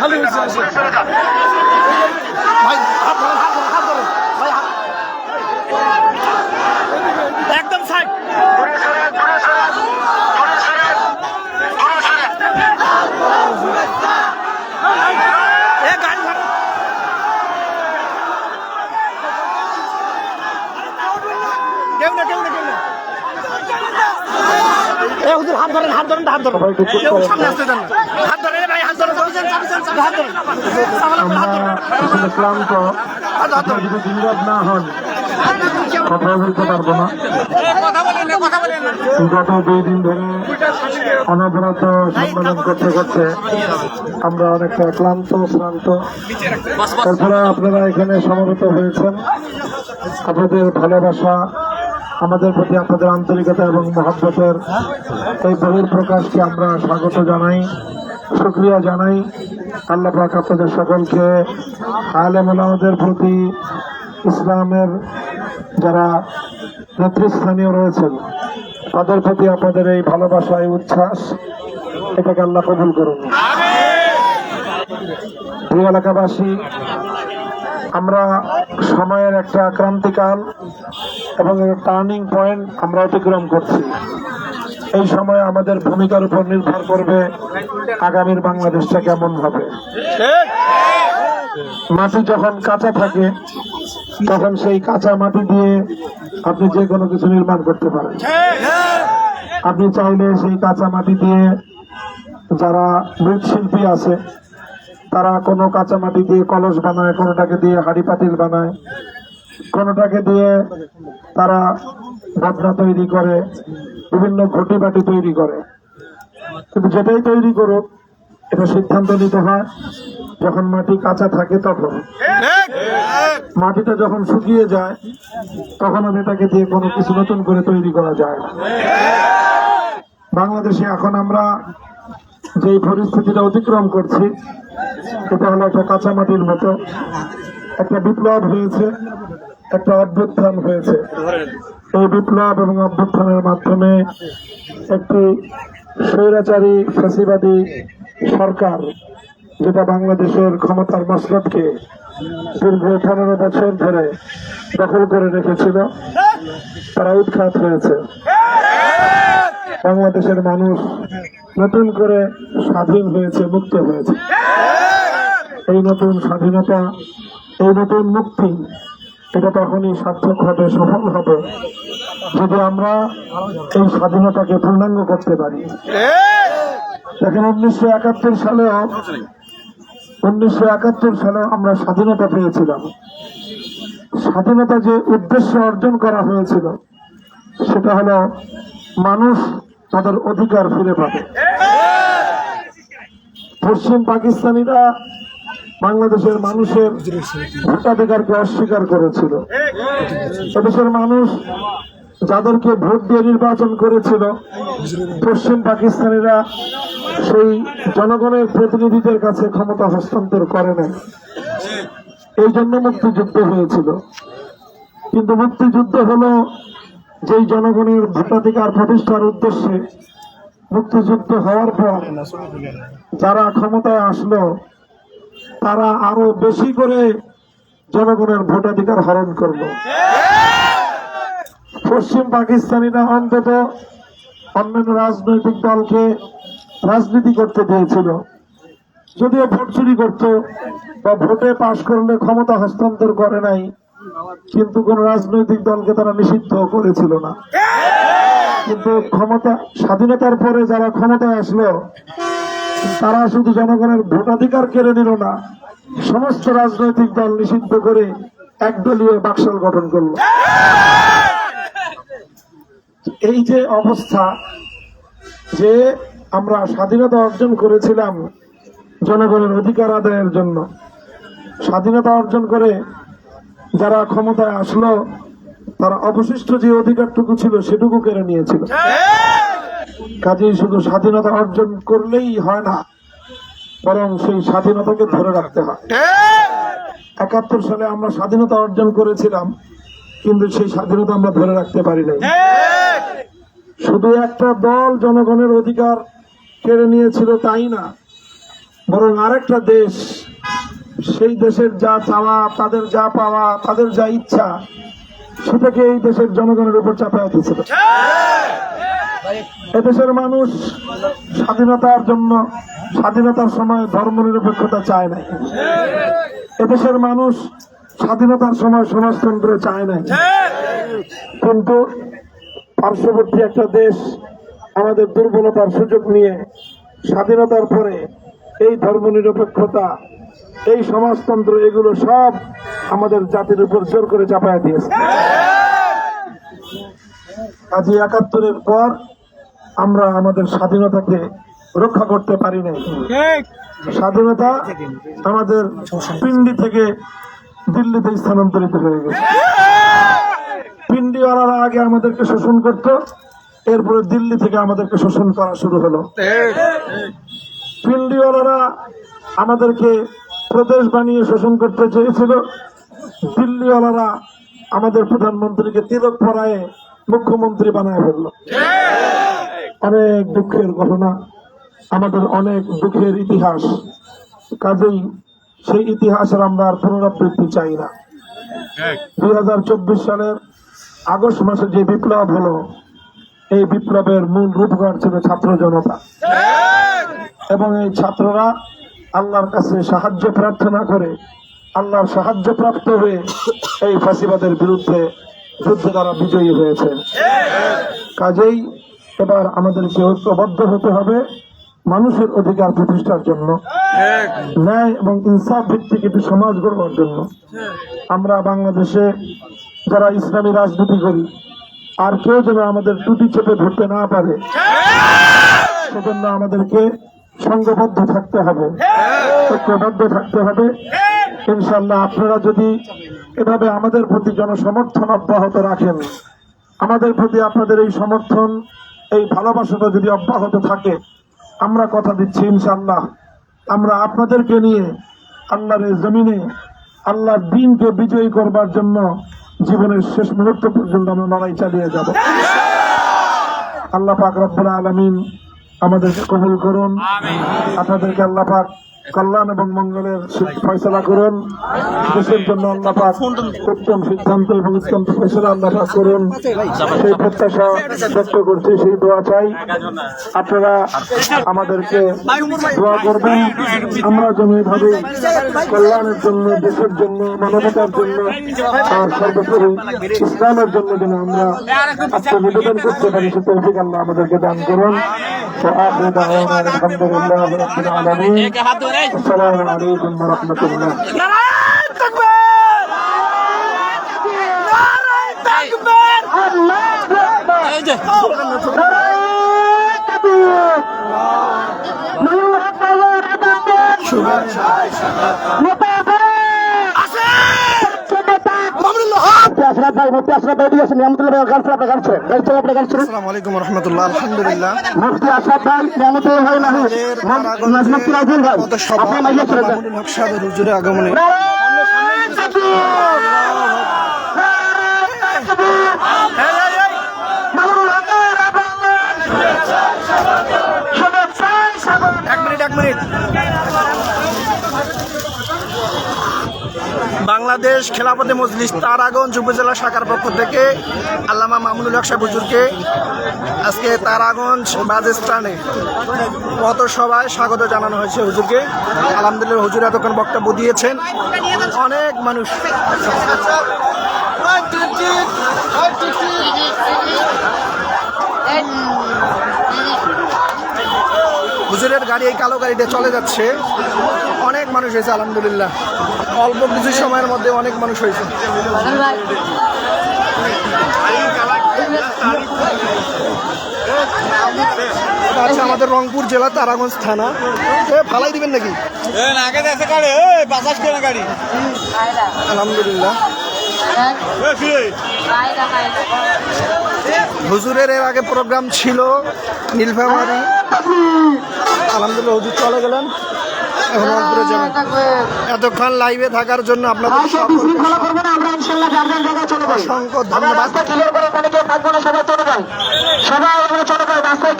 খালি হয়েছে ভাই হাত ধরেন হাত ধরেন হাত ধরেন ভাই হাত একদম সাইড এ গাড়ি ধরেন কেউ না কেউ না কেউ না এ হুজুর হাত ধরেন হাত ধরেন হাত ধরেন। সামনে আসতে দেন। হাত ধরেন ভাই হাত ধরেন হাত ধরেন সামনে হাত ধরেন। আসলে ক্লান্ত। হাত হাত ধরেন। যদি দিনরাত না হন কথা বলতে পারব না। গত দুই দিন ধরে অনবরত সম্মেলন করতে করতে আমরা অনেকটা ক্লান্ত শ্রান্ত। তারপরে আপনারা এখানে সমবেত হয়েছেন। আপনাদের ভালোবাসা আমাদের প্রতি আপনাদের আন্তরিকতা এবং মহাব্বতের এই বহির প্রকাশকে আমরা স্বাগত জানাই শুক্রিয়া জানাই। আল্লাহ পাক আপনাদের সকলকে আলেম ওলামাদের প্রতি ইসলামের যারা নেতৃস্থানীয় রয়েছেন, তাদের প্রতি আপনাদের এই ভালোবাসা, এই উচ্ছ্বাস, এটাকে আল্লাহ কবুল করুন। প্রিয় এলাকাবাসী, আমরা সময়ের একটা ক্রান্তিকাল এবং টার্নিং পয়েন্ট আমরা অতিক্রম করছি। এই সময় আমাদের ভূমিকার উপর নির্ভর করবে আগামীর বাংলাদেশটা কেমন হবে। মাটি যখন কাঁচা থাকে, তখন সেই কাঁচা মাটি দিয়ে আপনি যে কোনো কিছু নির্মাণ করতে পারেন। আপনি চাইলে সেই কাঁচা মাটি দিয়ে যারা মৃৎশিল্পী আছে, তারা কোনো কাঁচা মাটি দিয়ে কলস বানায়, কোনোটাকে দিয়ে হাড়ি পাতিল বানায় কোনোটাকে দিয়ে তারা বদনা তৈরি করে, বিভিন্ন ঘটি বাটি তৈরি করে। কিন্তু যেটাই তৈরি করুক, এটা সিদ্ধান্ত নিতে হয়। যখন মাটি কাঁচা থাকে তখন। মাটিটা যখন শুকিয়ে যায়, তখন এটাকে দিয়ে কোনো কিছু নতুন করে তৈরি করা যায় না। বাংলাদেশে এখন আমরা যে পরিস্থিতিটা অতিক্রম করছি, এটা হলো একটা কাঁচা মাটির মতো। একটা বিপ্লব হয়েছে। একটা অভ্যুত্থান হয়েছে। এই বিপ্লব এবং অভ্যুত্থানের মাধ্যমে একটি স্বৈরাচারী ফ্যাসিবাদী সরকার, যেটা বাংলাদেশের ক্ষমতার মসলতকে দীর্ঘ পনেরো বছর ধরে দখল করে রেখেছিল, তারা উৎখাত হয়েছে। বাংলাদেশের মানুষ নতুন করে স্বাধীন হয়েছে, মুক্ত হয়েছে। এই নতুন স্বাধীনতা, এই নতুন মুক্তি এটা তখনই সার্থক হবে, সফল হবে। যদি আমরা এই স্বাধীনতাকে পূর্ণাঙ্গ করতে পারি। দেখেন, উনিশশো একাত্তর সালেও, উনিশশো একাত্তর সালে আমরা স্বাধীনতা পেয়েছিলাম। স্বাধীনতা যে উদ্দেশ্য অর্জন করা হয়েছিল, সেটা হলো মানুষ তাদের অধিকার ফিরে পাবে। পশ্চিম পাকিস্তানিরা বাংলাদেশের মানুষের ভোটাধিকারকে অস্বীকার করেছিল। এদেশের মানুষ যাদেরকে ভোট দিয়ে নির্বাচন করেছিল, পশ্চিম পাকিস্তানিরা সেই জনগণের প্রতিনিধিদের কাছে ক্ষমতা হস্তান্তর করে নাই। এই জন্য মুক্তিযুদ্ধ হয়েছিল। কিন্তু মুক্তিযুদ্ধ হলো যেই জনগণের ভোটাধিকার প্রতিষ্ঠার উদ্দেশ্যে মুক্তিযুদ্ধ হওয়ার পর যারা ক্ষমতায় আসলো তারা আরও বেশি করে জনগণের ভোটাধিকার হরণ করল। পশ্চিম পাকিস্তানিরা অন্তত অন্যান্য রাজনৈতিক দলকে রাজনীতি করতে দিয়েছিল। যদিও ভোট চুরি করত বা ভোটে পাশ করলে ক্ষমতা হস্তান্তর করে নাই, কিন্তু কোন রাজনৈতিক দলকে তারা নিষিদ্ধ করেছিল না। কিন্তু ক্ষমতা, স্বাধীনতার পরে যারা ক্ষমতায় আসলো তারা শুধু জনগণের ভোটাধিকার কেড়ে নিল না, সমস্ত রাজনৈতিক দল নিষিদ্ধ করে একদলীয় বাকশাল গঠন করল। এই যে অবস্থা যে আমরা স্বাধীনতা অর্জন করেছিলাম জনগণের অধিকার আদায়ের জন্য, স্বাধীনতা অর্জন করে যারা ক্ষমতায় আসলো, তারা অবশিষ্ট যে অধিকারটুকু ছিল সেটুকু কেড়ে নিয়েছিল। কাজেই শুধু স্বাধীনতা অর্জন করলেই হয় না, বরং সেই স্বাধীনতাকে ধরে রাখতে হয়। একাত্তর সালে আমরা স্বাধীনতা অর্জন করেছিলাম, কিন্তু সেই স্বাধীনতা আমরা ধরে রাখতে পারি নাই শুধু একটা দল জনগণের অধিকার কেড়ে নিয়েছিল তাই না, বরং আরেকটা দেশ, সেই দেশের যা চাওয়া, তাদের যা পাওয়া, তাদের যা ইচ্ছা, সেটাকে এই দেশের জনগণের উপর চাপায় দিয়েছিল। এদেশের মানুষ স্বাধীনতার জন্য স্বাধীনতার সময় ধর্ম নিরপেক্ষতা চায় নাই। এদেশের মানুষ স্বাধীনতার সময় সমাজতন্ত্র চায় নাই। কিন্তু পার্শ্ববর্তী একটা দেশ আমাদের দুর্বলতার সুযোগ নিয়ে স্বাধীনতার পরে এই ধর্ম নিরপেক্ষতা এই সমাজতন্ত্র এগুলো সব আমাদের জাতির উপর জোর করে চাপায় দিয়েছে। কাজী একাত্তরের পর আমরা আমাদের স্বাধীনতাকে রক্ষা করতে পারি নাই। স্বাধীনতা আমাদের পিন্ডি থেকে দিল্লিতে স্থানান্তরিত হয়ে গেছে। পিন্ডিওয়ালারা আগে আমাদেরকে শোষণ করত এরপরে দিল্লি থেকে আমাদেরকে শোষণ করা শুরু হলো। পিন্ডিওয়ালারা আমাদেরকে প্রদেশ বানিয়ে শোষণ করতে চেয়েছিল। দিল্লিওয়ালারা আমাদের প্রধানমন্ত্রীকে তিলক পরায়ে মুখ্যমন্ত্রী বানায় ফেলল। অনেক দুঃখের ঘটনা আমাদের অনেক দুঃখের ইতিহাস। কাজেই সেই ইতিহাসের আমরা আর পুনরাবৃত্তি চাই না। দুই হাজার চব্বিশ সালের আগস্ট মাসে যে বিপ্লব হলো এই বিপ্লবের মূল রূপকার ছিল ছাত্র জনতা। এবং এই ছাত্ররা আল্লাহর কাছে সাহায্য প্রার্থনা করে আল্লাহর সাহায্য প্রাপ্ত হয়ে এই ফাঁসিবাদের বিরুদ্ধে যুদ্ধে তারা বিজয়ী হয়েছে। কাজেই এবার আমাদেরকে ঐক্যবদ্ধ হতে হবে মানুষের অধিকার প্রতিষ্ঠার জন্য। ন্যায় এবং ইনসাফ ভিত্তিক একটি সমাজ গড়বার জন্য। আমরা বাংলাদেশে যারা ইসলামী রাজনীতি করি আর কেউ যেন আমাদের টুটি চেপে ধরতে না পারে সেজন্য আমাদেরকে সংঘবদ্ধ থাকতে হবে। ঐক্যবদ্ধ থাকতে হবে। ইনশাল্লাহ আপনারা যদি এভাবে আমাদের প্রতি জনসমর্থন অব্যাহত রাখেন আমাদের প্রতি আপনাদের এই সমর্থন এই ভালোবাসাটা যদি অব্যাহত থাকে আমরা কথা দিচ্ছি ইনশাল্লাহ আমরা আপনাদেরকে নিয়ে আল্লাহর জমিনে আল্লাহর দিনকে বিজয়ী করবার জন্য জীবনের শেষ মুহূর্ত পর্যন্ত আমরা লড়াই চালিয়ে যাব। আল্লাহ পাক রব্বুল আলমিন আমাদেরকে কবুল করুন। আপনাদেরকে আল্লাহ পাক কল্যাণ এবং মঙ্গলের ফয়সলা করুন। দেশের জন্য আল্লাহ পাক উত্তম সিদ্ধান্ত এবং উত্তম ফয়সলা আল্লাহ পাক করুন। সেই প্রত্যাশা ব্যক্ত করছি, সেই দোয়া চাই। আপনারা আমাদেরকে দোয়া করবেন। আমরা যেন এভাবে কল্যাণের জন্য, দেশের জন্য, মানবতার জন্য, আর সর্বোপরি ইসলামের জন্য যেন আমরা আত্মনিবেদন করতে পারি, সে তৌফিক আল্লাহ আমাদেরকে দান করুন। وآخر دعوانا الحمد لله رب العالمين السلام عليكم ورحمة الله নারায়ণ আগমনে। এক মিনিট এক মিনিট। বাংলাদেশ খেলাপথে মজলিস তারাগঞ্জ উপজেলা শাখার পক্ষ থেকে আল্লামা মামুনুল হক হুজুরকে আজকে তারাগঞ্জ স্ট্যান্ডে কত সভায় স্বাগত জানানো হয়েছে হুজুরকে। আলহামদুলিল্লাহ হুজুর এতক্ষণ বক্তব্য দিয়েছেন। অনেক মানুষ হুজুরের গাড়ি এই কালো গাড়িতে চলে যাচ্ছে। অনেক মানুষ হয়েছে আলহামদুলিল্লাহ। অল্প কিছু সময়ের মধ্যে অনেক মানুষ হয়েছে। হচ্ছে আমাদের রংপুর জেলা তারাগঞ্জ থানা। এ, ফালাই দিবেন নাকি? আলহামদুলিল্লাহ। হুজুরের এর আগে প্রোগ্রাম ছিল নীলফামারি আলহামদুলিল্লাহ হুজুর চলে গেলেন। এখন রংপুরে যাবেন। এতক্ষণ লাইভে থাকার জন্য আপনাদের অসংখ্য ধন্যবাদ। সবাই চলে যায় রাস্তায়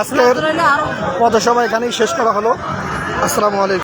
আজকের পদসভা এখানেই শেষ করা হলো। আসসালামু আলাইকুম।